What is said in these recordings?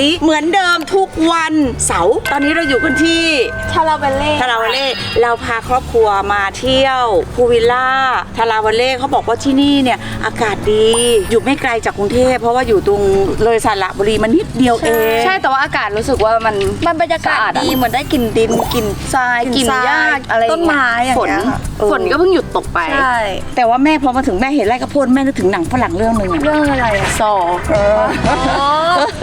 เราจะกลับมาแบบนี้เหมือนเดิม เสาร์ตอนนี้เราอยู่กันที่ทาราเบลเล่ทาราวาเล่เราพาครอบครัวมาเที่ยวพูวิลล่าทาราวาเล่เขาบอกว่าที่นี่เนี่ยอากาศดีอยู่ไม่ไกลจากกรุงเทพเพราะว่าอยู่ตรงเลยสระบุรีมันนิดเดียวเองใช่แต่ว่าอากาศรู้สึกว่ามันมันบรรยากาศสะอาดอะดีเหมือนได้กลิ่นดินกลิ่นทรายกลิ่นทรายหญ้าอะไรต้นไม้อย่างฝนเงี้ยค่ะฝนก็เพิ่งหยุดตกไปใช่แต่ว่าแม่พอมาถึงแม่เห็นไร่ข้าวโพดแม่นึกถึงหนังฝรั่งเรื่องหนึ่งอะเรื่องอะไรอะซอ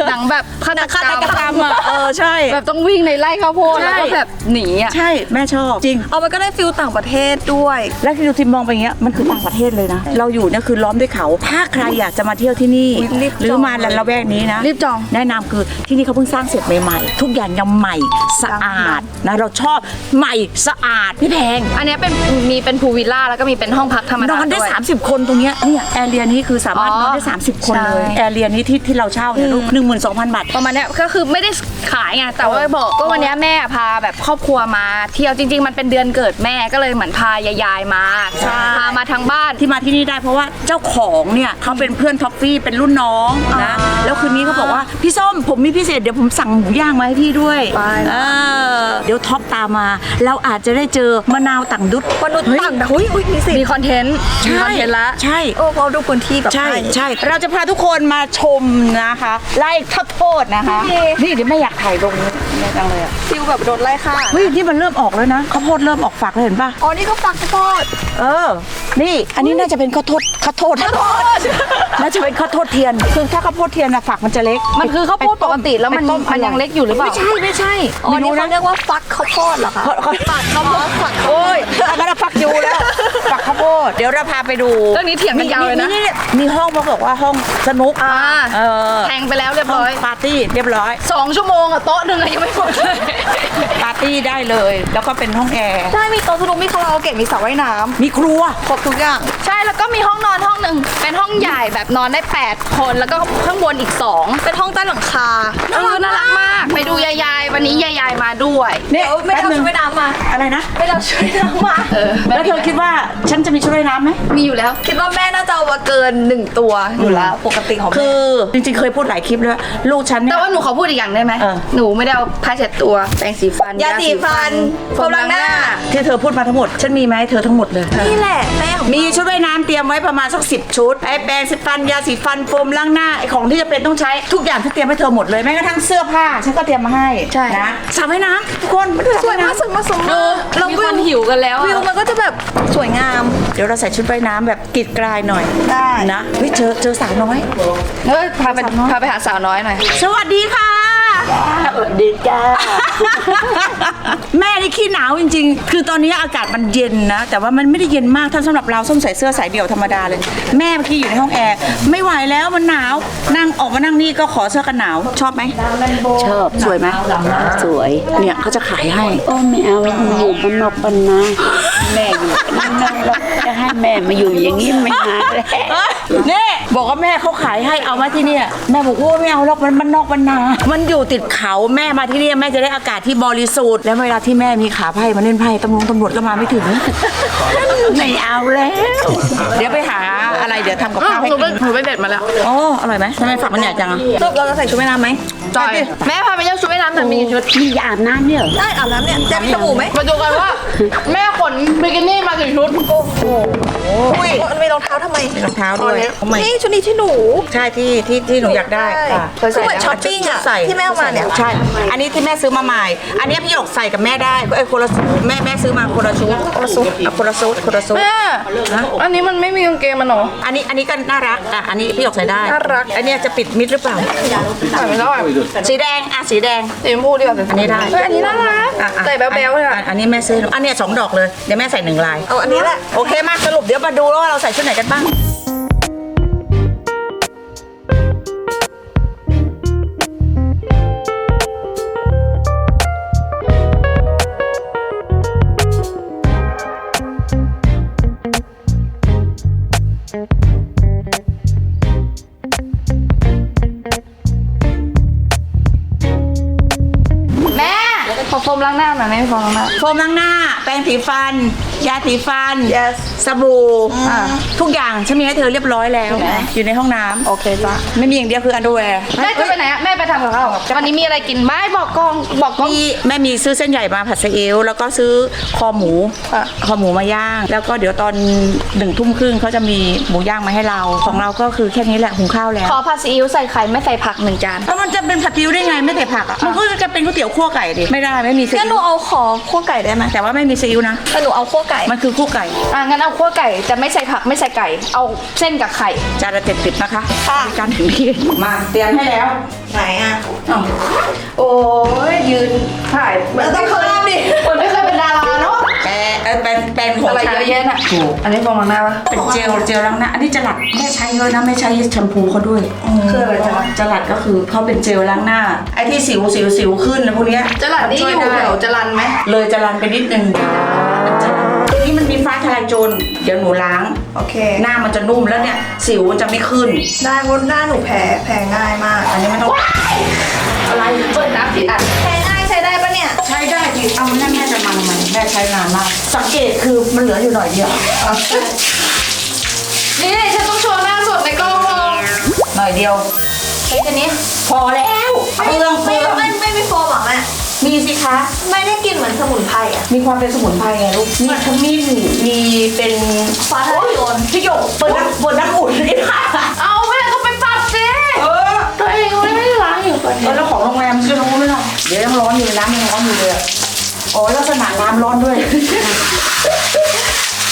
หนังแบบฆาตฆาตกกรรรรมมอะอะเออใช่แบบต้องวิ่งในไร่ข้าวโพดใช่แล้วก็แบบหนีอะใช่แม่ชอบจริง เอามันก็ได้ฟิลต่างประเทศด้วย แล้วที่ดูทิมมองไปอย่างเงี้ยมันคือต่างประเทศเลยนะ เราอยู่เนี่ยคือล้อมด้วยเขา ถ้าใครอยากจะมาเที่ยวที่นี่อุ๊ยรีบหรือจองมาละแวกนี้นะ รีบจองแนะนำคือที่นี่เขาเพิ่งสร้างเสร็จใหม่ๆ ทุกอย่างยังใหม่สะอาดนะเราชอบใหม่สะอาดไม่แพง อันเนี้ยเป็นมีเป็นพูลวิลล่าแล้วก็มีเป็นห้องพักธรรมนดาอนได้ด้วย30 คนตรงเนี้ยเนี่ยแอร์เรียนี้คือสามารถอ๋อนอนได้ 30 คนเลยใช่แอร์เรียนี้ที่ที่เราเช่าเนี่ยลูกหนึ่งหมื่นสองพันบาทประมาณเนี้ยก็คือไม่ได้ขายไงแต่ว่าบอกก็วันเนี้ยแม่พาแบบครอบครัวมา เที่ยวจริง ๆ มันเป็นเดือนเกิดแม่ก็เลยเหมือนพายายๆมาใช่พามาทางบ้านที่มาที่นี่ได้เพราะว่าเจ้าของเนี่ยเขาเป็นเพื่อนท็อฟฟี่เป็นรุ่นน้องนะแล้วคืนนี้เขาบอกว่าพี่ส้มผมมีพิเศษเดี๋ยวผมสั่งหมูย่างมาให้พี่ด้วยไปเออเดี๋ยวท็อปตามมา เราอาจจะได้เจอมะนาวต่างดุดมนุษย์ต่างดาวอุ้ยอุ้ยมีสิมีคอนเทนต์มีคอนเทนต์ละใช่โอ้พอดูพื้นที่แบบใช่ใช่เราจะพาทุกคนมาชมนะคะไล่ข้าวโพดนะคะนี่เดี๋ยวไม่อยากถ่ายลงนี่จังเลยอะฟิลแบบโดนไล่ฆ่าเฮ้ยนี่มันเริ่มออกแล้วนะข้าวโพดเริ่มออกฝักแล้วเห็นป่ะ อ๋อ นี่ก็ปักข้าวโพด เออ นี่อันนี้น่าจะเป็นข้าวโพดข้าวโพดน่าจะเป็นข้าวโพดเทียนคือถ้าข้าวโพดเทียนนะฝักมันจะเล็ก มันคือข้าวโพดปกติแล้วมันไปต้มันยังเล็กอยู่หรือเปล่าไม่ใช่ไม่ใช่อ๋อไม่นี่รู้เขานะเรียกว่าฟักข้าวโพดเหรอคะเขาเขาปักข้าวโพดฝักโอ้ยถ้างั้นนะฝักอยู่แล้วฝักข้าวโพดเดี๋ยวเราพาไปดูเรื่องนี้เถียงกันยาวเลยนะมีห้องมาบอกว่าห้องสนุกอ่าเออแทงไปแล้วเรียบห้องร้อยปาร์ตี้เรียบร้อยสองชั่วโมงอะโต๊ะหนึ่งอะยังไม่หมดเลยปาร์ตี้ได้เลย แล้วก็เป็นห้องแอร์ใช่มีโต๊ะสนุกมีคาราโอเกะมีสระว่ายน้มีครัวำครบทุกอย่าง ใช่แล้วก็มีห้องนอนห้องหนึ่งเป็นห้องใหญ่แบบนอนได้ 8 คนแล้วก็ข้างบนอีก 2 เป็นห้องใต้หลังคาเออน่ารักมากไปดูยายๆวันนี้ยายๆมาด้วยเนี่ยเดี๋ยวไม่ได้แป๊บเอานึงชุดว่ายน้ำมาอะไรนะ ไม่ได้เอาชุดว่ายน้ำมาเออแล้วเธอคิดว่าฉันจะมีชุดว่ายน้ำไหมมีอยู่แล้ว คิดว่าแม่น่าจะเอามาเกินหนึ่งตัวอยู่แล้วปกติของคืแม่อจริงๆเคยพูดหลายคลิปแล้วลูกฉันเนี่แต่ย ว่าหนูขอพูดอีกอย่างได้ไหมเออ หนูไม่ได้เอาผ้าเช็ดตัวแปรงสีฟันยาสีฟันโฟมล้างหน้า ที่เธอพูดมาทั้งหมด ฉันมีไหมเธอทั้งหมดเลย นี่แหละแม่ของมีชุดว่ายน้ำเตรียมไว้ประมาณสักสิบชุดไอ้แปรงสีฟันยาสีฟันโฟมล้างหน้าไอ้ของที่จะเป็นต้องใช้ทุกอย่างที่เตรียมให้เธอหมดเลยแม้กระทั่งเสื้อผ้าฉันก็เตรียมมาให้ใช่ นะสระว่ายน้ำทุกคนมาดูสระสวยว่ายมากน้ำสวยมากสวยมากแล้วมีวิคนวหิวกันแล้ววิวอะมันก็จะแบบสวยงามเดี๋ยวเราใส่ชุดว่ายน้ำแบบกรีดกลายหน่อยได้ นะเฮ้ยเจอเจอสาวน้อยเออพาไปพาไปหาสาวน้อยหน่อย สวัสดีค่ะ สวัสดีจ้า แม่นี่ขี้หนาวจริง ๆ คือตอนนี้อากาศมันเย็นนะ แต่ว่ามันไม่ได้เย็นมากถ้าสำหรับเราส้มใส่เสื้อสายเดี่ยวธรรมดาเลย แม่เมื่อกี้อยู่ในห้องแอร์ไม่ไหวแล้วมันหนาว นั่งออกมานั่งนี่ก็ขอเสื้อกันหนาวชอบไหมชอบสวยไหมสวย เนี่ยเขาจะขายให้ โอ้ไม่เอาอยู่บ้านนอกบ้านนาแม่อยู่บ้านนอกแล้วจะให้แม่มาอยู่อย่างนี้ไม่หาแล้วนี่บอกว่าแม่เขาขายให้เอามาที่เนี่ยแม่บอกว่าไม่เอาหรอกมันมันนอกมันนา มันอยู่ติดเขาแม่มาที่เนี่ยแม่จะได้อากาศที่บริสุทธิ์แล้วเวลาที่แม่มีขาไพ่มาเล่นไพ่ตำรวจตำรวจก็มาไม่ถึงไม่เอาแล้ว เดี๋ยวไปหาอะไรเดี๋ยวทำกับอ้าข้าววให้หนูไปกินหนูไปเด็ดมาแล้วอ๋ออร่อยไหมทำไมฝักมันใหญ่จังอะสรุปเราจะใส่ชุดว่ายน้ำไหมจอยแม่พาไปเที่ยวชุดว่ายน้ำแต่มีกี่ชุดนี่อย่าอาบน้ำเนี่ยเหรอได้อาบน้ำเนี่ยจะมีสบู่ไหมมาดูกันว่า แม่ขนบิกินี่มากี่ชุดอุ้ยมันมีรองเท้าทำไมมีรองเท้าด้วยทำไม นี่ชุดนี้ที่หนู ใช่ที่ที่ที่หนูอยากได้ใช่อะคือเหมือนช้อปปิ้งอะใส่ที่แม่เอามาเนี่ยใช่ อันนี้ที่แม่ซื้อมาใหม่ อันนี้พี่หยกใส่กับแม่ได้เอ้ยคนละแม่แม่ซื้อมาคนละชุดคนละชุดอะคนละชุดคนละชุดแม่อันนี้มันไม่มีกางเกงมันเหรออันนี้อันนี้ก็น่ารักอะอันนี้พี่หยกใส่ได้น่ารักอันเนี้ยจะปิดมิดหรือเปล่าใส่ไม่ได้สีแดงอะสีแดงสีชมพูดีกว่าอันนี้ได้เฮ้ยอันนี้น่ารักอะอะใส่แบ๊วๆเลยอัอะนอันนี้แม่ซื้อให้หนูอันเนี้ยสองดอกเลยเดี๋ยวแม่ใส่หนึ่งลาย เอาอันนี้แหละ โอเคมากสรุปเดี๋ยวมาดูแล้วว่าเราใส่ชุดไหนกันบ้าง ม่ขอโฟมล้างหน้าหน่อยไหมโฟมล้างหน้า โฟมล้างหน้า แปรงสีฟัน ยาสีฟัน yes สบู่ทุกอย่างฉันมีให้เธอเรียบร้อยแล้ว อยู่ในห้องน้ำโอเคจ้ะไม่มีอย่างเดียวคืออันดูแวร์แม่จะไปไหนอะแม่ไปทำกับข้าววันนี้มีอะไรกินไหมบอกกองบอกกอง มีแม่มีซื้อเส้นใหญ่มาผัดซีอิ๊วแล้วก็ซื้อคอหมูคอหมูมาย่าง แล้วก็เดี๋ยวตอนหนึ่งทุ่มครึ่งเขาจะมีหมูย่างมาให้เราของเราก็คือแค่นี้แหละหุงข้าวแล้วขอผัดซีอิ๊วใส่ไข่ไม่ใส่ผักหนึ่งจานแล้วมันจะเป็นผัดซีอิ๊วได้ไงไม่ใส่ผักอะมันก็จะเป็นก๋วยเตี๋ยวคั่วไก่ดิไม่ได้ไม่มีซีงั้นหนูอิ๊วเอาขอคั่วไก่ได้ไหมแต่ว่าไม่มีซีอิ๊วนะ แต่หนูเอาคั่วไก่มันคือคั่วไก่อะงั้นเอาคั่วไก่จะไม่ใส่ผักไม่ใส่ไก่ เอาเส้นกับไข่ จานละเจ็ดสิบนะคะค่ะบริการถึงที่มาเตรียมให้แล้วไหนอะ อ้าวโอ้ยยืนถ่ายแล้วต้องข้ามดิ คนไม่เคยเป็นดาราเนาะแปะเออเป็นเป็นของอะไรฉันเยอะแยะน่ะถูกอันนี้ฟองล้างหน้าปะ เป็นเจลเจลล้างหน้าอันนี้จลัดแม่ใช้เยอะนะไม่ใช้แชมพูเขาด้วยคืออะไรจ๊ะจลัดก็คือเขาเป็นเจลล้างหน้าไอ้ที่สิวสิวสิวขึ้นแล้วพวกเนี้ยจลัดนี่ช่วอยู่ได้แถวจรันไหมเลยจรันไปนิดนึงาทลายโจรเดี๋ยวหนูล้าง โอเค หน้ามันจะนุ่มแล้วเนี่ย สิวมันจะไม่ขึ้น ได้เพราะหน้าหนูแพ้แพ้ง่ายมาก อันนี้ไม่ต้อง อะไรเปิดน้ำผิดอัน แพ้ง่ายใช้ได้ปะเนี่ย ใช้ได้ทีเอาแม่แม่จะมาทำไมแม่ใช้นานมาก สังเกตคือมันเหลืออยู่หน่อยเดียว นี่ฉันต้องโชว์หน้าสดในกล้องลงหน่อยเดียวเฮ้ยทีนี้ พอแล้วเปลืองเปไม่ลือ สิคะ ไม่ได้กลินเหมือนสมุนไพรอะ มีความเป็นสมุนไพรไงลูกมีขมิ้นมีเป็นฟ้าทลายโจรพี่หยกเปิดน้ำเปิดน้ำอุ่นนี่ค่ะเอาแม่ก็ไปปรับสิเออตัวเองไม่ได้ล้างอยู่ก่อนเออแล้วของโรงแรมจะรู้ไหมล่ะเดี๋ยวยังร้อนอยู่น้ำยังร้อนอยู่เลยอะอ๋อลักษณะน้ำร้อนด้วย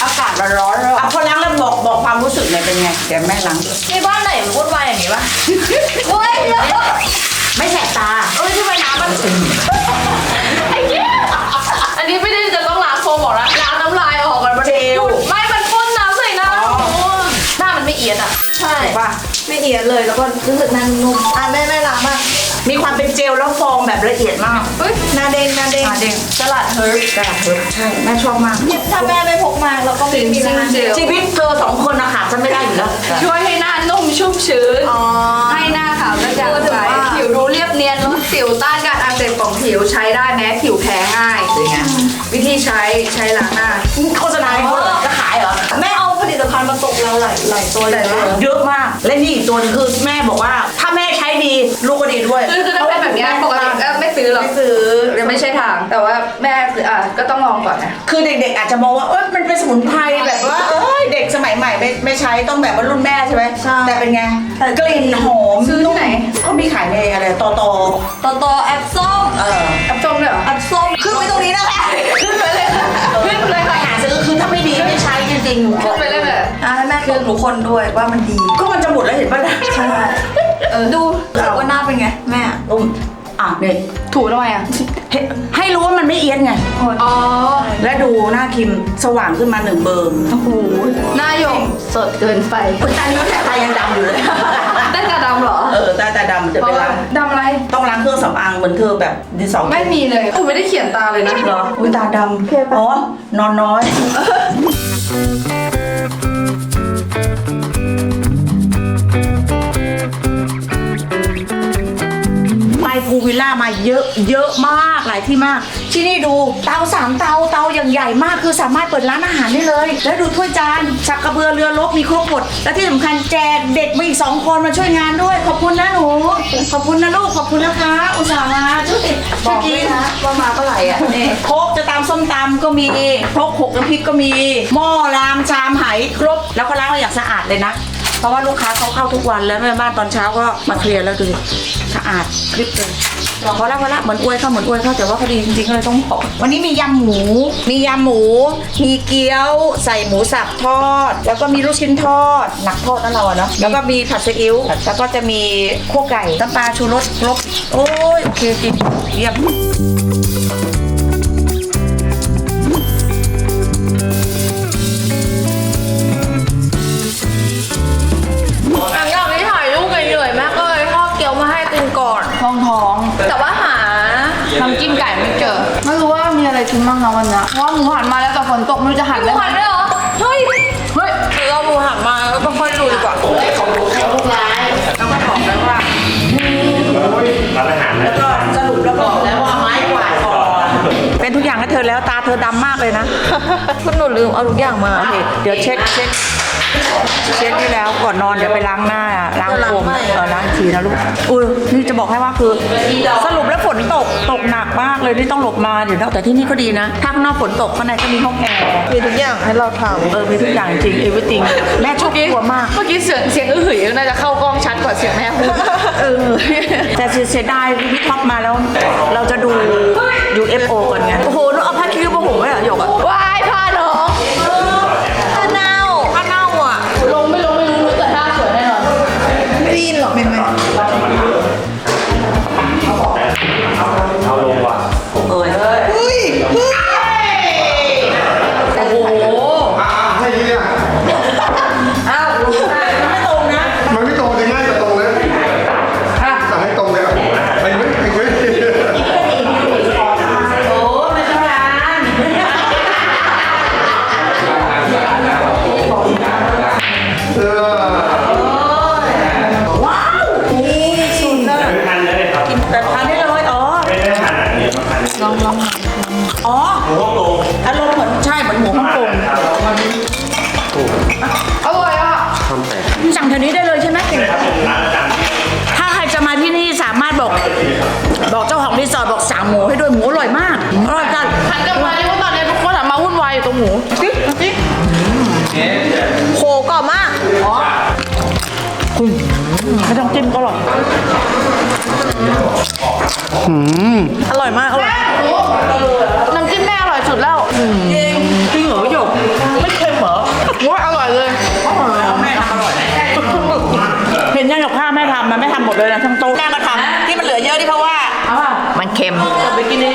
อากาศมันร้อนแล้วอะพอล้างแล้วบอกบอกความรู้สึกหน่อยเป็นไงเดี๋ยวแม่ล้างด้วยมีบ้านไหนมันวุ่นวายอย่างนี้ปะเว้ยเดี๋ยวไม่แสบตาเอ้ยทำไมน้ำมัน ไอ้เหี้ยอันนี้ไม่ได้จะต้องล้างโฟมหรอกนะล้างน้ำลายออกก่อนมันเจล ไม่ มันพ่นน้ำใส่หน้าอ๋อหนูอะหน้ามันไม่เอียดอะ ใช่ถูกป่ะไม่เอียดเลยแล้วก็รู้สึกหนั่นนุ่มอะแม่แม่ล้างมาก มีความเป็นเจลแล้วฟองแบบละเอียดมากเฮ้ยหน้าเด้งหน้าเด้งอะเด้งสลัดเฮิร์บกระดาษเพิบใช่แม่ชอบมาก ถ้าแม่ไม่พกมาเราก็ไม่มีจริงนะๆเจลชีวิตเธอสองคนอะขาดฉันไม่ได้อยู่แล้วช่วยให้หน้านุ่มชุ่มชื้นอ๋อให้หน้าขาวกระจ่างพูดถึใสงว่าผิวดูเรียบเนียนลดสิวต้านการอักเสบของผิวใช้ได้แม้ผิวแพ้ง่ายเป็นไงวิธีใช้ใช้ล้างหน้าโฆษณาให้เขาเหรอจะขายเหรอแม่เอาผลิตภัณฑ์มาตกเราหลายหลายตัวเลยนะเยอะมากและนี่อีกตัวหนึงคือแม่บอกว่าถ้าแม่ใช้ ดีลูกก็ดีด้วยคือคือถ้าเป็นแบบเนี้ยปกติก็ไม่ซื้อหรอก ไม่ซื้อ ยังไม่ใช่ทาง แต่ว่าแม่คืออะก็ต้องลองก่อนนะ คือเด็กๆ อาจจะมองว่าเอ้ยมันเป็นสมุนไพรแบบว่าเอ้ยเด็กสมัยใหม่ไม่ไม่ใช้ต้องแบบว่ารุ่นแม่ใช่ไหมใช่แต่เป็นไงแต่ กลิ่นหอมซื้อที่ไหนเขามีขายในอะไรตอตอต่อต่อแอปส้มเออแอปชมเลยเหรอแอปส้มขึ้นไปตรงนี้นั่นแหละขึ้นไปเลยค่ะขึ้นไปเลยไปค่ะหาซื้อคือถ้าไม่ดีไม่ใช้จริงๆขึ้นไปเลยแบบอะให้แม่ตกหนูคนด้วยว่ามันดีก็มันจะหมดแล้วเห็นป่ะนะใช่เออ ดูรู้สึกว่าหน้าเป็นไง แม่อุ้มอะเนี่ยถูทำไมอะให้ให้รู้ว่ามันไม่เอียดไง อ๋อและดูหน้าคิมสว่างขึ้นมาหนึ่งเบอร์โอ้โหหน้าหยงสดเกินไปคุณตานี่แต่ตายังดำอยู่เลยได้ตาดำเหรอเออตาตาดำจะเป็นล้างดำอะไร ต้องล้างเครื่องสำอางเหมือนเธอแบบดินสอไม่มีเลยผมไม่ได้เขียนตาเลยนะเหรออุ้ยตาดำอ๋อนอนน้อย ดูวิลล่ามาเยอะเยอะมากหลายที่มาก ที่นี่ดูเตาสามเตาเตาอย่างใหญ่มากคือสามารถเปิดร้านอาหารได้เลย แล้วดูถ้วยจานสักกระเบือเรือรบมีครบหมดและที่สำคัญแจกเด็กมาอีกสองคนมาช่วยงานด้วย ขอบคุณนะหนูขอบคุณนะลูกขอบคุณนะคะ อุตส่าห์มาช่วยบช่วอยกกิด้วยนนะว่ามาเมื่อไหร่อะนี่โคกจะตามส้มตำก็มีโคกหกน้ำพริกก็มี หม้อรามชามไหครบแล้วก็ล้างมาอย่างสะอาดเลยนะ เพราะว่าลูกค้าเขาเข้าทุกวันแล้วแม่บ้านตอนเช้าก็มาเคลียร์แล้วดูสิสะอาดคลิปเลยพอละพอละเหมือนอวยเขาเหมือนอวยเขาแต่ว่าเขาดีจริงๆก็เลยต้องบอกวันนี้มียำหมู มียำหมู มีเกี๊ยว ใส่หมูสับทอด แล้วก็มีลูกชิ้นทอดหนักทอดนั่นเราอะเนาะแล้วก็มีผัดซีอิ๊วแล้วก็จะมีขั้วไก่น้ำปลาชูรสครบโอ้ยโอเคจริงเยี่ยม ดำมากเลยนะ คุณหนูลืมเอาทุกอย่างมาโอเคเดี๋ยวเช็ดเช็ดเช็ดนี่แล้วก่อนนอนเดี๋ยวไปล้างหน้าล้างผมเออล้างอีกทีนะลูกอุ้ยนี่จะบอกให้ว่าคือ สรุปแล้วฝนตกตกหนักมากเลยนี่ต้องหลบมาเดี๋ยวนะแต่ที่นี่ก็ดีนะถ้าข้างนอกฝนตกข้างในก็มีห้องแอร์มีทุกอย่างให้เราทเออมีทุกอย่างจริงเอวิติงแม่ชอบกลัวมากเมื่อกี้เสียงเสียงอื้อหือน่าจะเข้ากล้องชัดกว่าเสียงแม่พูดเออแต่เสียดายพี่ท็อปมาแล้ว เราจะดู UFO กันไงโอ้โหนึกเอาผ้า คิ้วมาห่มไว้เหรอหยกอะว้ายพาน้องำถ้าเน่าผ้าเน่าอะลงไม่ลงไม่รู้แต่ท่าสวยแน่นอนไม่ได้ยินหรอกเป็นไหม บอก บอกเจ้าของรีสอร์ทบอกสั่งหมูให้ด้วยหมูอร่อยมากอร่อยจัดหันกลับมาดิว่าตอนนี้ทุกคนหันมาวุ่นวายอยู่ตรงหมูจิ๊บจิ๊บโหกรอบมากไม่ต้องจิ้มก็อร่อยอร่อยมากอร่อยน้ำจิ้มแม่อร่อยสุดแล้วจริงจริงเหรอหยกไม่เค็มเหรอว่าอร่อยเลยแม่ทำอร่อยเห็นยังกับข้าวแม่ทำมันไม่ทำหมดเลยนะทั้งโต๊ะแม่ก็ทำที่มัน เหลือเยอะนี่เพราะว่า เอาป่ะมันเค็ม ไปกินนี่